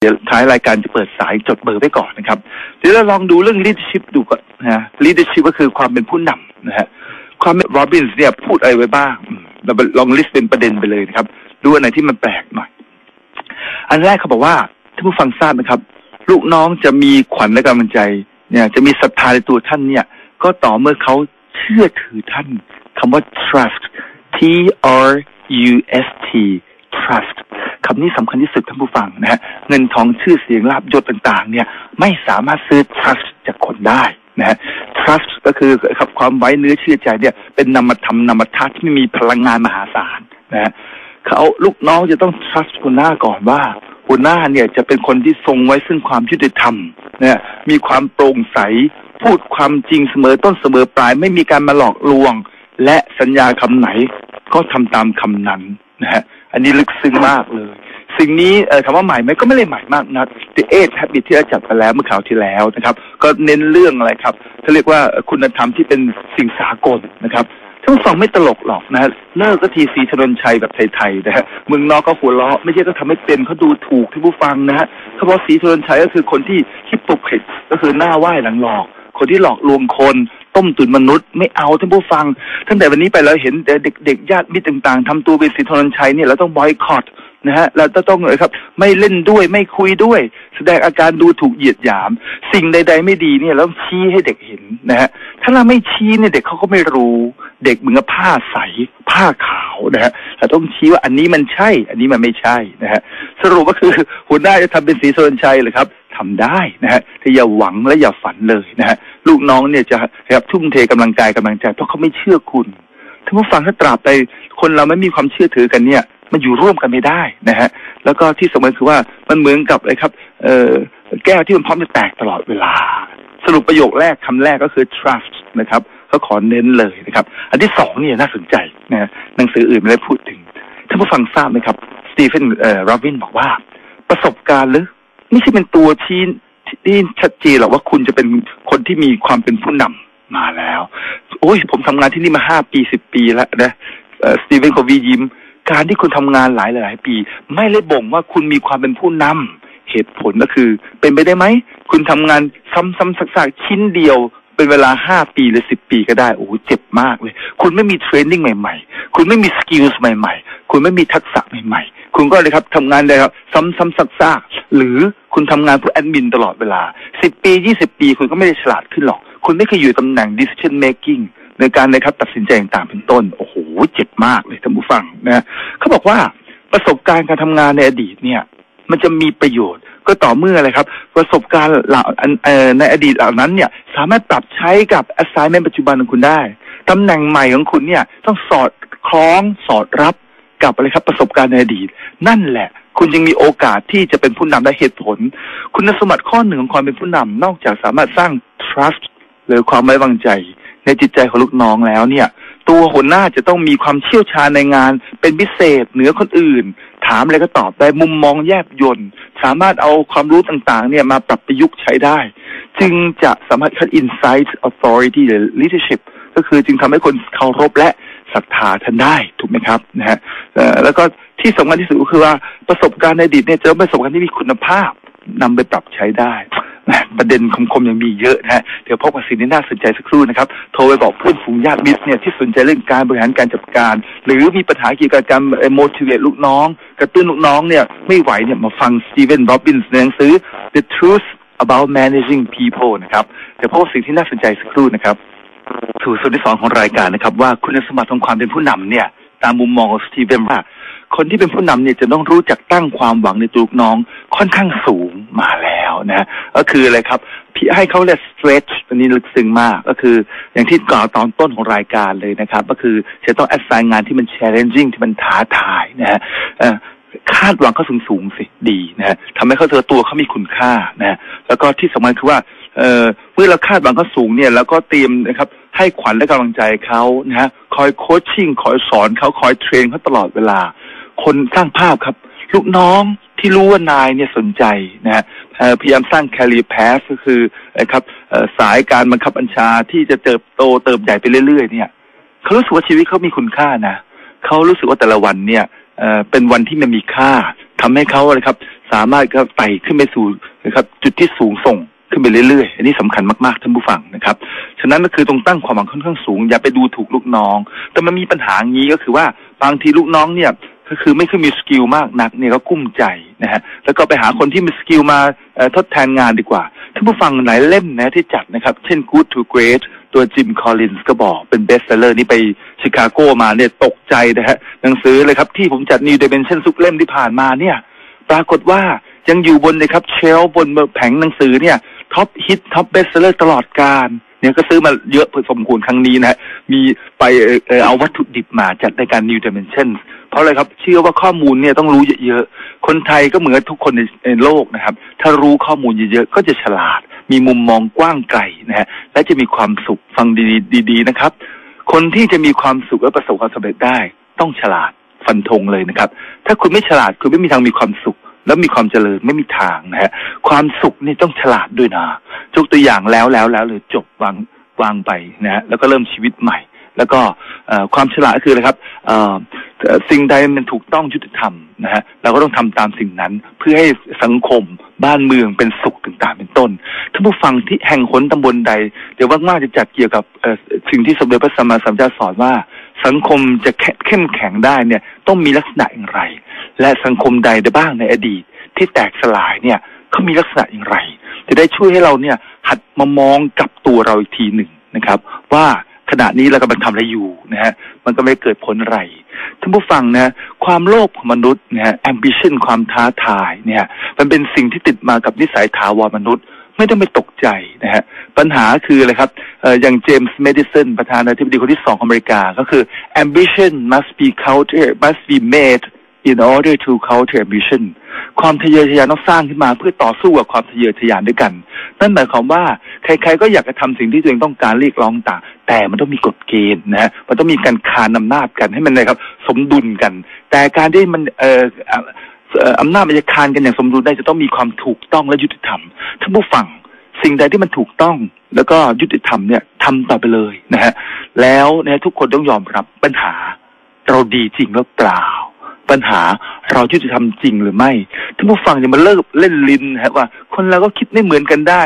เดี๋ยวท้ายรายการจะเปิดสายจดเบอร์ไว้ก่อนนะครับเดี๋ยวเราลองดูเรื่อง leadership ดูก่อนนะฮะ leadership ก็คือความเป็นผู้นำนะฮะความโรบินส์เนี่ยพูดอะไรไว้บ้าง เราลองลิสต์เป็นประเด็นไปเลยนะครับ ดูอันไหนที่มันแปลกหน่อย อันแรกเขาบอกว่าท่านผู้ฟังทราบไหมครับ ลูกน้องจะมีขวัญและกำลังใจเนี่ย จะมีศรัทธาในตัวท่านเนี่ย ก็ต่อเมื่อเขาเชื่อถือท่านคำว่า trust T R U S T trust คำนี้สำคัญที่สุดท่านผู้ฟังนะฮะเงินทองชื่อเสียงลาบยศต่างๆ เนี่ยไม่สามารถซื้อ trust จากคนได้นะฮะ trust ก็คือครับความไว้เนื้อเชื่อใจเนี่ยเป็นนามธรรมนามธาตุที่ไม่มีพลังงานมหาศาลนะฮะเขาลูกน้องจะต้อง trust หัวหน้าก่อนว่าหัวหน้าเนี่ยจะเป็นคนที่ทรงไว้ซึ่งความยุติธรรมนะมีความโปร่งใสพูดความจริงเสมอต้นเสมอปลาย ไม่มีการมาหลอกลวง และสัญญาคำไหนก็ทำตามคำนั้นนะฮะ อันนี้ลึกซึ้งมากเลย สิ่งนี้เอ่อถามว่าใหม่ไหมก็ไม่ได้ใหม่มากนะ The Eight Habit ที่เราจัดไปแล้วเมื่อคราวที่แล้วนะครับ ก็เน้นเรื่องอะไรครับเขาเรียกว่าคุณธรรมที่เป็นสิ่งสากลนะครับท่านผู้ฟังไม่ตลกหรอกนะเลิกก็ทีสีชนนชัยแบบไทยๆนะฮะเมืองนอกก็หัวเราะไม่ใช่ก็ทำให้เป็นเขาดูถูกที่ผู้ฟังนะฮะเขาบอกสีชนนชัยก็คือคนที่ฮิปโปคริตก็คือหน้าไหว้หลังหลอก คนที่หลอกลวงคน ต้มตุนมนุษย์ ไม่เอาท่านผู้ฟัง ตั้งแต่วันนี้ไปเราเห็นเด็กๆญาติมิตรต่างๆทำตัวเป็นสิทธนนชัยเนี่ยเราต้องบอยคอตนะฮะเราต้องเลยครับ ไม่เล่นด้วยไม่คุยด้วย แสดงอาการดูถูกเหยียดหยาม สิ่งใด ๆ ไม่ดีเนี่ยเราต้องชี้ให้เด็กเห็นนะฮะ ถ้าเราไม่ชี้เนี่ยเด็กเขาก็ไม่รู้ เด็กเหมือนกับผ้าใสผ้าขาวนะฮะเราต้องชี้ว่าอันนี้มันใช่ อันนี้มันไม่ใช่นะฮะสรุปก็คือหัวหน้าจะทำเป็นสีธนชัยเลยครับทำได้นะฮะแต่อย่าหวังและอย่าฝันเลยนะฮะลูกน้องเนี่ยจะครับทุ่มเทกำลังกายกำลังใจเพราะเขาไม่เชื่อคุณถ้าผู้ฟังถ้าตราบใดคนเราไม่มีความเชื่อถือกันเนี่ย มันอยู่ร่วมกันไม่ได้นะฮะแล้วก็ที่สำคัญคือว่ามันเหมือนกับอะไรครับ เอ่อแก้วที่มันพร้อมจะแตกตลอดเวลา สรุปประโยคแรกคำแรกก็คือ trust นะครับเขาขอเน้นเลยนะครับ อันที่สองเนี่ยน่าสนใจนะหนังสืออื่นไม่ได้พูดถึงท่านผู้ฟังทราบไหมครับสตีเฟนเอ่อโรบินบอกว่า ประสบการณ์หรือไม่ใช่เป็นตัวชี้ที่ชัดเจนหรอกว่าคุณจะเป็นคนที่มีความเป็นผู้นำมาแล้ว โอ้ย ผมทำงานที่นี่มาห้าปีสิบปีแล้วนะสตีเฟนโควียิ้ม การที่คุณทำงานหลายหลายปี ไม่ได้บ่งว่าคุณมีความเป็นผู้นำเหตุผลก็คือ เป็นไปได้ไหม คุณทำงานซ้ำๆซักๆชิ้นเดียวเป็นเวลาห้าปีหรือสิบปีก็ได้โอ้โหเจ็บมากเลย คุณไม่มีเทรนนิ่งใหม่ ๆ คุณไม่มีสกิลส์ใหม่ ๆ คุณไม่มีทักษะใหม่ ๆ คุณก็เลยครับทำงานเลยครับ ซ้ำๆซักๆหรือคุณทำงานเพื่อแอดมินตลอดเวลาสิบปียี่สิบปี คุณก็ไม่ได้ฉลาดขึ้นหรอก คุณไม่เคยอยู่ตำแหน่ง decision making ในการนะครับตัดสินใจต่างๆเป็นต้น โอ้โหเจ็บมากเลยท่านผู้ฟังนะเขาบอกว่าประสบการณ์การทำงานในอดีตเนี่ย มันจะมีประโยชน์ ก็ต่อเมื่ออะไรครับ ประสบการณ์เหล่าในอดีตเหล่านั้นเนี่ยสามารถปรับใช้กับ assignment ปัจจุบันของคุณได้ตำแหน่งใหม่ของคุณเนี่ยต้องสอดคล้องสอดรับกับอะไรครับประสบการณ์ในอดีต นั่นแหละ คุณยังมีโอกาสที่จะเป็นผู้นำได้เหตุผล คุณสมบัติข้อหนึ่งของความเป็นผู้นำนอกจากสามารถสร้าง trust หรือความไว้วางใจ ในจิตใจของลูกน้องแล้วเนี่ย ตัวหัวหน้าจะต้องมีความเชี่ยวชาญในงานเป็นพิเศษเหนือคนอื่น ถามอะไรก็ตอบได้มุมมองแยบยนต์สามารถเอาความรู้ต่างๆ เนี่ยมาปรับประยุกต์ใช้ได้ จึงจะสามารถคัด insight authority หรือ leadership ก็คือจึงทำให้คนเคารพและศรัทธาท่านได้ถูกไหมครับนะฮะแล้วก็ที่สำคัญที่สุดก็คือว่าประสบการณ์ในอดีตเนี่ยจะประสบการณ์ที่มีคุณภาพนำไปปรับใช้ได้ ประเด็นคมๆยังมีเยอะนะฮะเดี๋ยวพบกับสิ่งที่น่าสนใจสักครู่นะครับ โทรไปบอกเพื่อนฝูงญาติมิตรเนี่ยที่สนใจเรื่องการบริหารการจัดการ หรือมีปัญหาเกี่ยวกับการ motivate ลูกน้อง กระตุ้นลูกน้องเนี่ยไม่ไหวเนี่ยมาฟังสตีเวนโรบินส์ในหนังสือ The Truth About Managing People นะครับเดี๋ยวพบสิ่งที่น่าสนใจสักครู่นะครับสู่ส่วนที่สองของรายการนะครับ ว่าคุณสมบัติของความเป็นผู้นำเนี่ย ตามมุมมองของสตีเวนว่า คนที่เป็นผู้นำเนี่ยจะต้องรู้จักตั้งความหวังในตัวน้องค่อนข้างสูงมาแล้วนะก็คืออะไรครับ พี่ให้เขาเรียก stretch ตัวนี้ลึกซึ้งมาก ก็คือ อย่างที่กล่าวตอนต้นของรายการเลยนะครับ ก็คือจะต้อง assign งานที่มัน challenging ที่มันท้าทายนะฮะคาดหวังเขาสูงสูงสิดีนะฮะทำให้เขาเจอตัวเขามีคุณค่านะแล้วก็ที่สำคัญคือว่าเอ่อเมื่อเราคาดหวังเขาสูงเนี่ยแล้วก็เตรียมนะครับให้ขวัญและกำลังใจเขานะฮะคอยโคชชิ่งคอยสอนเขาคอยเทรนเขาตลอดเวลา คนสร้างภาพครับ ลูกน้องที่รู้ว่านายเนี่ยสนใจนะฮะพยายามสร้างแคริเ p สก็คือนะครับสายการบังคับบัญชาที่จะเติบโตเติบใหญ่ไปเรื่อย ๆ เนี่ยเขารู้สึกว่าชีวิตเขามีคุณค่านะเขารู้สึกว่าแต่ละวันเนี่ยเป็นวันที่มันมีค่าทำให้เขาอะไรครับ สามารถก็ไต่ขึ้นไปสู่นะครับ จุดที่สูงส่งขึ้นไปเรื่อยๆ อันนี้สำคัญมากๆท่านผู้ฟังนะครับ ฉะนั้นก็คือตรงตั้งความหวังค่อนข้างสูง อย่าไปดูถูกลูกน้อง แต่มันมีปัญหางี้ก็คือว่าบางทีลูกน้องเนี่ย ก็คือไม่ค่อยมีสกิลมากนักเนี่ยก็กุ้มใจนะฮะแล้วก็ไปหาคนที่มีสกิลมาทดแทนงานดีกว่าท่านผู้ฟังหลายเล่มนะที่จัดนะครับ เช่น Good to Great ตัวจิมคอลลินส์ก็บอกเป็นเบสเซอร์นี่ไปชิคาโกมาเนี่ยตกใจนะฮะหนังสือเลยครับที่ผมจัด New Dimension ซุกเล่มที่ผ่านมาเนี่ย ปรากฏว่ายังอยู่บนนะครับเชลบนแผงหนังสือเนี่ยท็อปฮิตท็อปเบสเซอร์ตลอดการ เนี่ยก็ซื้อมาเยอะพอสมควรครั้งนี้นะมีไปเออเอาวัตถุดิบมาจัดในการ New Dimension เพราะอะไรครับ เชื่อว่าข้อมูลเนี่ยต้องรู้เยอะๆ คนไทยก็เหมือนทุกคนในในโลกนะครับ ถ้ารู้ข้อมูลเยอะๆ ก็จะฉลาด มีมุมมองกว้างไกลนะฮะและจะมีความสุขฟังดีๆนะครับ คนที่จะมีความสุขและประสบความสำเร็จได้ ต้องฉลาดฟันธงเลยนะครับ ถ้าคุณไม่ฉลาดคุณไม่มีทางมีความสุข แล้วมีความเจริญไม่มีทางนะฮะความสุขนี่ต้องฉลาดด้วยนะยกตัวอย่างแล้วแล้วแล้วเลยจบวางวางไปนะฮะแล้วก็เริ่มชีวิตใหม่ แล้วก็ความฉลาดก็คืออะไรครับสิ่งใดมันถูกต้องยุติธรรมนะฮะเราก็ต้องทำตามสิ่งนั้นเพื่อให้สังคมบ้านเมืองเป็นสุขต่างๆ เป็นต้นท่านผู้ฟังที่แห่งหนตำบลใด เดี๋ยวว่างๆจะจัดเกี่ยวกับสิ่งที่สมเด็จพระสัมมาสัมพุทธเจ้าสอนว่า สังคมจะเข้มแข็งได้เนี่ยต้องมีลักษณะอย่างไร และสังคมใดได้บ้างในอดีต ที่แตกสลายเนี่ยเขามีลักษณะอย่างไร จะได้ช่วยให้เราเนี่ยหัดมามองกับตัวเราอีกทีหนึ่งนะครับ ว่าขณะนี้เรากำลังทำอะไรอยู่นะฮะมันก็ไม่เกิดผลอะไรท่านผู้ฟังนะความโลภของมนุษย์นะฮะ ambition ความท้าทายเนี่ยมันเป็นสิ่งที่ติดมากับนิสัยถาวรมนุษย์ ไม่ต้องไปตกใจนะฮะปัญหาคืออะไรครับอย่างเจมส์เมดิสันประธานาธิบดีคนที่สองของอเมริกา ก็คือ ambition must be counter must be made in order to counter ambition ความทะเยอทะยานต้องสร้างขึ้นมาเพื่อต่อสู้กับความทะเยอทะยานด้วยกัน นั่นหมายความว่าใครๆก็อยากจะทำสิ่งที่ตัวเองต้องการเรียกร้องต่าง แต่มันต้องมีกฎเกณฑ์นะมันต้องมีการคานอำนาจกันให้มันนะครับสมดุลกัน แต่การที่มันเอ่อ อำนาจมันจะคานกันอย่างสมดุลได้จะต้องมีความถูกต้องและยุติธรรมท่านผู้ฟังสิ่งใดที่มันถูกต้องแล้วก็ยุติธรรมเนี่ยทำต่อไปเลยนะฮะแล้วนะทุกคนต้องยอมรับปัญหา เราดีจริงหรือเปล่า ปัญหาเรายุติธรรมจริงหรือไม่ท่านผู้ฟังอย่ามาเลิกเล่นลิ้นฮะว่า คนเราก็คิดไม่เหมือนกันได้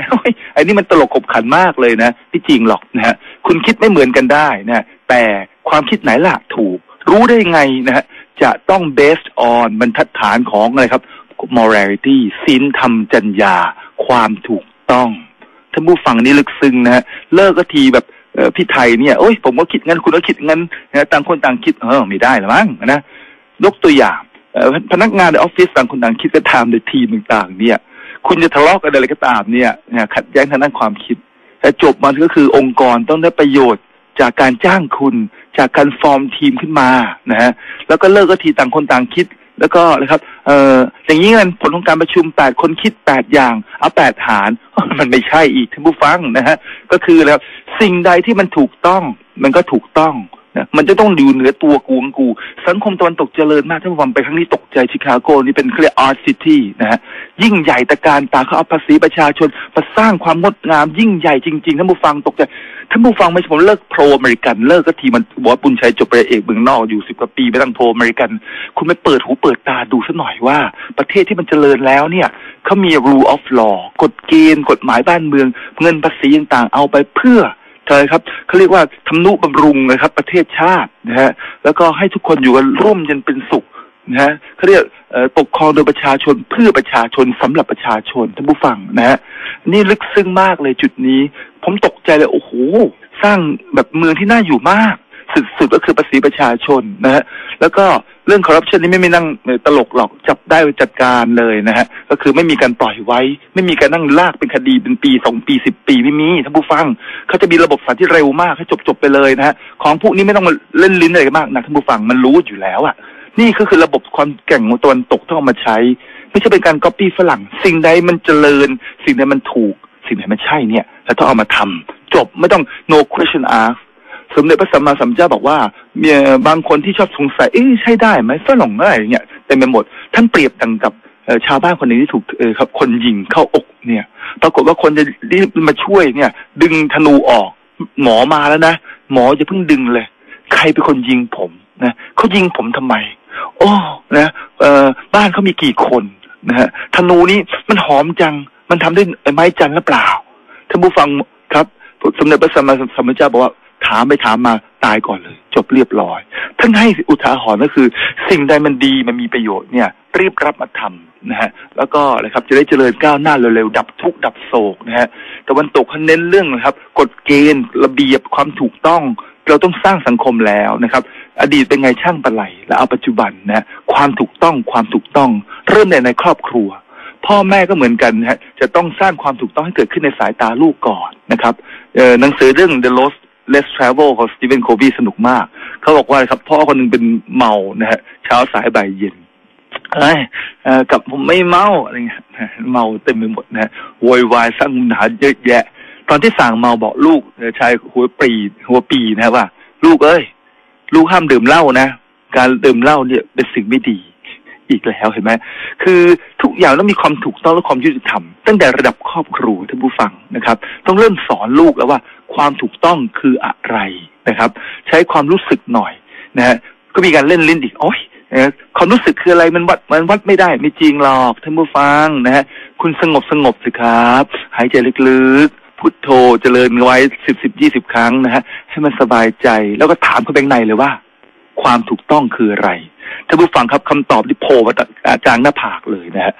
ไอ้นี่มันตลกขบขันมากเลยนะที่จริงหรอกนะฮะคุณคิดไม่เหมือนกันได้นะแต่ความคิดไหนล่ะถูก รู้ได้ยังไงนะฮะ จะต้อง based on บรรทัดฐานของอะไรครับ morality ศีลธรรมจัญญาความถูกต้องท่านผู้ฟังนี่ลึกซึ้งนะฮะเลิกก็ทีแบบพี่ไทยเนี่ยโอ้ยผมก็คิดงั้นคุณก็คิดงั้นนะต่างคนต่างคิดเออไม่ได้หรอมั้งนะยกตัวอย่างพนักงานในออฟฟิศต่างคนต่างคิดกันทำในทีมต่างๆ เนี่ย คุณจะทะเลาะกันอะไรก็ตามเนี่ยขัดแย้งทางด้านความคิด แต่จบมันก็คือองค์กรต้องได้ประโยชน์จากการจ้างคุณ จากการฟอร์มทีมขึ้นมานะฮะแล้วก็เลิกก็ทีต่างคนต่างคิด แล้วก็นะครับเอ่ออย่างนี้กันผลของการประชุมแปดคนคิดแปดอย่าง เอาแปดหาร มันไม่ใช่อีกท่านผู้ฟังนะฮะก็คือแล้วสิ่งใดที่มันถูกต้องมันก็ถูกต้องนะมันจะต้องอยู่เหนือตัวกูงกู สังคมตะวันตกเจริญมากท่านผู้ฟังไปครั้งนี้ตกใจชิคาโกนี่เป็นเคลียร์อาร์ตซิตี้นะฮะยิ่งใหญ่ตะการตาเขาเอาภาษีประชาชนมาสร้างความงดงามยิ่งใหญ่จริงๆท่านผู้ฟังตกใจ ท่านผู้ฟังไม่ใช่ผมเลิกโปรอเมริกันเลิกก็ทีมันบอกบุญชัยจบปริญญาเอกเมืองนอกอยู่สิบกว่าปีไปตั้งโปรอเมริกัน คุณไม่เปิดหูเปิดตาดูสัหน่อยว่า ประเทศที่มันเจริญแล้วเนี่ยเขามี rule of law กฎเกณฑ์กฎหมายบ้านเมือง เงินภาษีต่างๆเอาไปเพื่อใช่ครับเขาเรียกว่าทำนุบำรุงนะครับ ประเทศชาตินะฮะแล้วก็ให้ทุกคนอยู่กันร่วมเยันเป็นสุข นะฮะเขาเรียกปกครองโดยประชาชนเพื่อประชาชนสำหรับประชาชนท่านผู้ฟังนะฮะนี่ลึกซึ้งมากเลยจุดนี้ ผมตกใจเลยโอ้โหสร้างแบบเมืองที่น่าอยู่มากสุดๆก็คือภาษีประชาชนนะฮะแล้วก็เรื่องคอร์รัปชันนี่ไม่ไม่นั่งตลกหรอกจับได้จัดการเลยนะฮะก็คือไม่มีการปล่อยไว้ ไม่มีการนั่งลากเป็นคดีเป็นปีสองปีสิบปีไม่มีท่านผู้ฟังเขาจะมีระบบสารที่เร็วมากให้จบจบไปเลยนะฮะของพวกนี้ไม่ต้องมาเล่นลิ้นอะไรมากนะท่านผู้ฟังมันรู้อยู่แล้วอะ่ะ นี่ก็คือระบบความแก่งของตะวันตกต้องเอามาใช้ ไม่ใช่เป็นการก๊อปปี้ฝรั่ง สิ่งใดมันเจริญ สิ่งใดมันถูก สิ่งใดมันใช่เนี่ยเราต้องเอามาทำจบไม่ต้อง no question ask สมเด็จพระสัมมาสัมพุทธเจ้าบอกว่ามีบางคนที่ชอบสงสัยเอ๊ะใช่ได้ไหมฝรั่งอะไรอย่างเงี้ยเต็มไปหมด ท่านเปรียบดังกับชาวบ้านคนหนึ่งที่ถูกครับ คนยิงเข้าอกเนี่ย ปรากฏว่าคนจะรีบมาช่วยเนี่ย ดึงธนูออก หมอมาแล้วนะหมอจะเพิ่งดึงเลย ใครเป็นคนยิงผมนะเขายิงผมทำไม โอ้นะเออบ้านเขามีกี่คนนะฮะธนูนี้มันหอมจัง มันทำด้วยไม้จันหรือเปล่าท่านผู้ฟังครับ สมเด็จพระสัมมาสัมพุทธเจ้าบอกว่าถามไปถามมาตายก่อนเลย จบเรียบร้อยท่านให้อุทาหรณ์ก็คือ สิ่งใดมันดีมันมีประโยชน์เนี่ย รีบรับมาทำนะฮะแล้วก็นะครับจะได้เจริญก้าวหน้าเร็วๆดับทุกข์ดับโศกนะฮะตะวันตกเขาเน้นเรื่องนะครับ กฎเกณฑ์ระเบียบความถูกต้อง เราต้องสร้างสังคมแล้วนะครับ อดีตเป็นไงช่างปะไหลแล้วเอาปัจจุบันนะความถูกต้องความถูกต้อง เริ่มในในครอบครัว พ่อแม่ก็เหมือนกันนะฮะจะต้องสร้างความถูกต้องให้เกิดขึ้นในสายตาลูกก่อนนะครับเอ่อหนังสือเรื่อง The Lost Less Travel ของสตีเวนโคบีสนุกมาก เขาบอกว่าครับ พ่อคนหนึ่งเป็นเมานะฮะเช้าสายบ่ายเย็นเอ้ยเอ่อกับผมไม่เมาอะไรเงี้ยเมาเต็มไปหมดนะฮะโวยวายสร้างปัญหาเยอะแยะ ตอนที่สั่งเมาบอกลูกชายหัวปรีหัวปีนะว่า ลูกเอ้ย ลูกห้ามดื่มเหล้านะ การดื่มเหล้าเนี่ยเป็นสิ่งไม่ดี อีกแล้วเห็นไหมคือทุกอย่างต้องมีความถูกต้องและความยุติธรรม ตั้งแต่ระดับครอบครัวท่านผู้ฟังนะครับ ต้องเริ่มสอนลูกแล้วว่า ความถูกต้องคืออะไรนะครับ ใช้ความรู้สึกหน่อยนะฮะก็มีการเล่นลิ้นอีกโอ้ยเอ่อความรู้สึกคืออะไรมันวัดมันวัดไม่ได้ ไม่จริงหรอกท่านผู้ฟังนะฮะคุณสงบสงบสิครับ หายใจลึกๆ พุทโธเจริญไว้สิบสิบยี่สิบครั้งนะฮะให้มันสบายใจ แล้วก็ถามเขาแบงในเลยว่า ความถูกต้องคืออะไรท่านผู้ฟังครับคำตอบที่โผล่มาอาจารย์หน้าผากเลยนะฮะ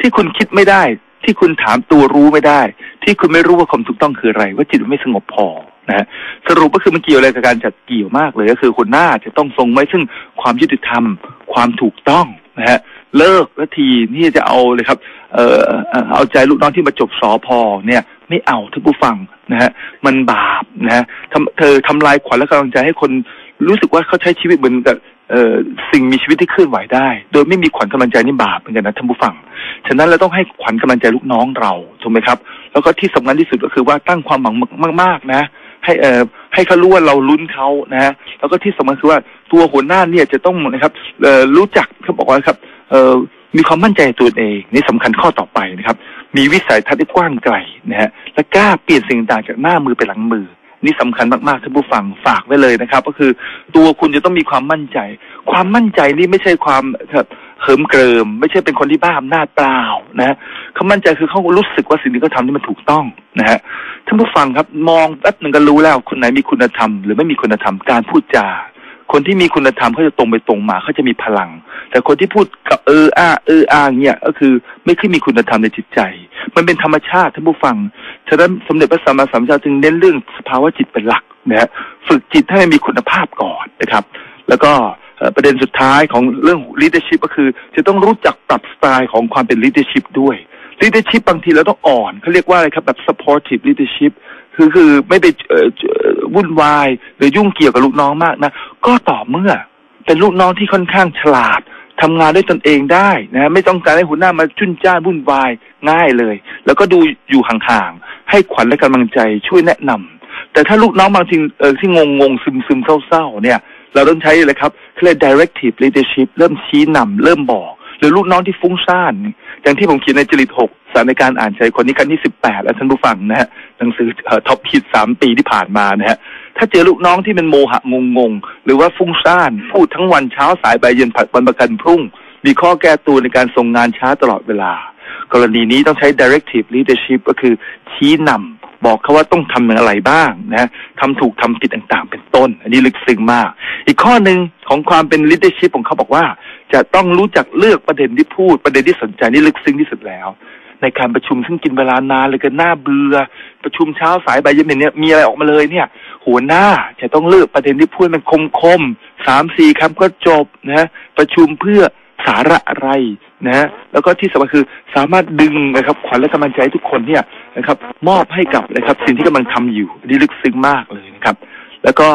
ที่คุณคิดไม่ได้ ที่คุณถามตัวรู้ไม่ได้ ที่คุณไม่รู้ว่าความถูกต้องคืออะไร ว่าจิตมันไม่สงบพอนะฮะสรุปก็คือมันเกี่ยวอะไรกับการจัดเกี่ยวมากเลย ก็คือคนหน้าจะต้องทรงไว้ซึ่งความยุติธรรม ความถูกต้องนะฮะเลิกและทีนี่จะเอาเลยครับ เอ่อเอ่อเอาใจลูกน้องที่มาจบสอพอเนี่ย ไม่เอาท่านผู้ฟังนะฮะมันบาปนะฮะเธอทำลายขวัญและกำลังใจให้คนรู้สึกว่าเขาใช้ชีวิตเหมือนกับเออสิ่งมีชีวิตที่เคลื่อนไหวได้ โดยไม่มีขวัญกำลังใจนี่บาปเหมือนกันนะท่านผู้ฟัง ฉะนั้นเราต้องให้ขวัญกำลังใจลูกน้องเราถูกไหมครับ แล้วก็ที่สำคัญที่สุดก็คือว่าตั้งความหวังมาก ๆ นะ ให้เอ่อให้เขารู้ว่าเราลุ้นเขานะฮะแล้วก็ที่สำคัญคือว่าตัวหัวหน้าเนี่ยจะต้องนะครับเอ่อรู้จักเขาบอกว่าครับเอ่อมีความมั่นใจตัวเองนี่สำคัญข้อต่อไปนะครับ มีวิสัยทัศน์ที่กว้างไกลนะฮะและกล้าเปลี่ยนสิ่งต่างจากหน้ามือไปหลังมือ นี่สำคัญมากๆท่านผู้ฟังฝากไว้เลยนะครับ ก็คือตัวคุณจะต้องมีความมั่นใจ ความมั่นใจนี่ไม่ใช่ความแบบเหิมเกริม ไม่ใช่เป็นคนที่บ้าอำนาจเปล่านะฮะเขามั่นใจคือเขารู้สึกว่าสิ่งที่เขาทำนี่มันถูกต้องนะฮะท่านผู้ฟังครับมองแป๊บหนึ่งก็รู้แล้วคนไหนมีคุณธรรม หรือไม่มีคุณธรรมการพูดจา คนที่มีคุณธรรมเขาจะตรงไปตรงมาเขาจะมีพลัง แต่คนที่พูดกับเอออ้าเอออ้าเนี่ยก็คือไม่ขึ้นมีคุณธรรมในจิตใจ มันเป็นธรรมชาติท่านผู้ฟังฉะนั้นสมเด็จพระสัมมาสัมพุทธเจ้าจึงเน้นเรื่องสภาวะจิตเป็นหลักนะฮะฝึกจิตให้มีคุณภาพก่อนนะครับ แล้วก็ประเด็นสุดท้ายของเรื่อง leadership ก็คือ จะต้องรู้จักปรับสไตล์ของความเป็น leadership ด้วย leadership บางทีเราต้องอ่อนเขาเรียกว่าอะไรครับแบบ supportive leadership คือคือไม่ไปวุ่นวาย หรือยุ่งเกี่ยวกับลูกน้องมากนะก็ต่อเมื่อเป็นลูกน้องที่ค่อนข้างฉลาดทำงานด้วยตนเองได้นะไม่ต้องการให้หัวหน้ามาจุนจ้านวุ่นวายง่ายเลย แล้วก็ดูอยู่ห่างๆให้ขวัญและกำลังใจช่วยแนะนำแต่ถ้าลูกน้องบางทีเออที่งงงๆซึมซึมเศร้าๆเนี่ย เราต้องใช้เลยครับเขาเรียก directive leadership เริ่มชี้นำเริ่มบอกหรือลูกน้องที่ฟุ้งซ่าน อย่างที่ผมเขียนในจริตหกสารในการอ่านใจคนนี้กันที่สิบแปดแล้วท่านผู้ฟังนะฮะ หนังสือท็อปฮิตสามปีที่ผ่านมานะฮะถ้าเจอลูกน้องที่เป็นโมหะงงงหรือว่าฟุ้งซ่านพูดทั้งวันเช้าสายบ่ายเย็นผัดวันประกันพรุ่ง มีข้อแก้ตัวในการส่งงานช้าตลอดเวลา กรณีนี้ต้องใช้ directive leadership ก็คือชี้นำบอกเขาว่าต้องทำอย่างไรบ้างนะทำถูกทำผิดต่างๆ เป็นต้น อันนี้ลึกซึ้งมาก อีกข้อหนึ่งของความเป็น leadership ของเขาบอกว่า จะต้องรู้จักเลือกประเด็นที่พูดประเด็นที่สนใจนี่ลึกซึ้งที่สุดแล้ว ในการประชุมซึ่งกินเวลานานเลยกันน่าเบื่อประชุมเช้าสายบ่ายเย็นเนี่ยมีอะไรออกมาเลยเนี่ย หัวหน้าจะต้องเลือกประเด็นที่พูดมันคมคมสามสี่คำก็จบนะประชุมเพื่อสาระอะไรนะ แล้วก็ที่สำคัญคือสามารถดึงนะครับขวัญและกำลังใจทุกคนเนี่ยนะครับ มอบให้กับนะครับสิ่งที่กำลังทำอยู่อันนี่ลึกซึ้งมากเลยนะครับ แล้วก็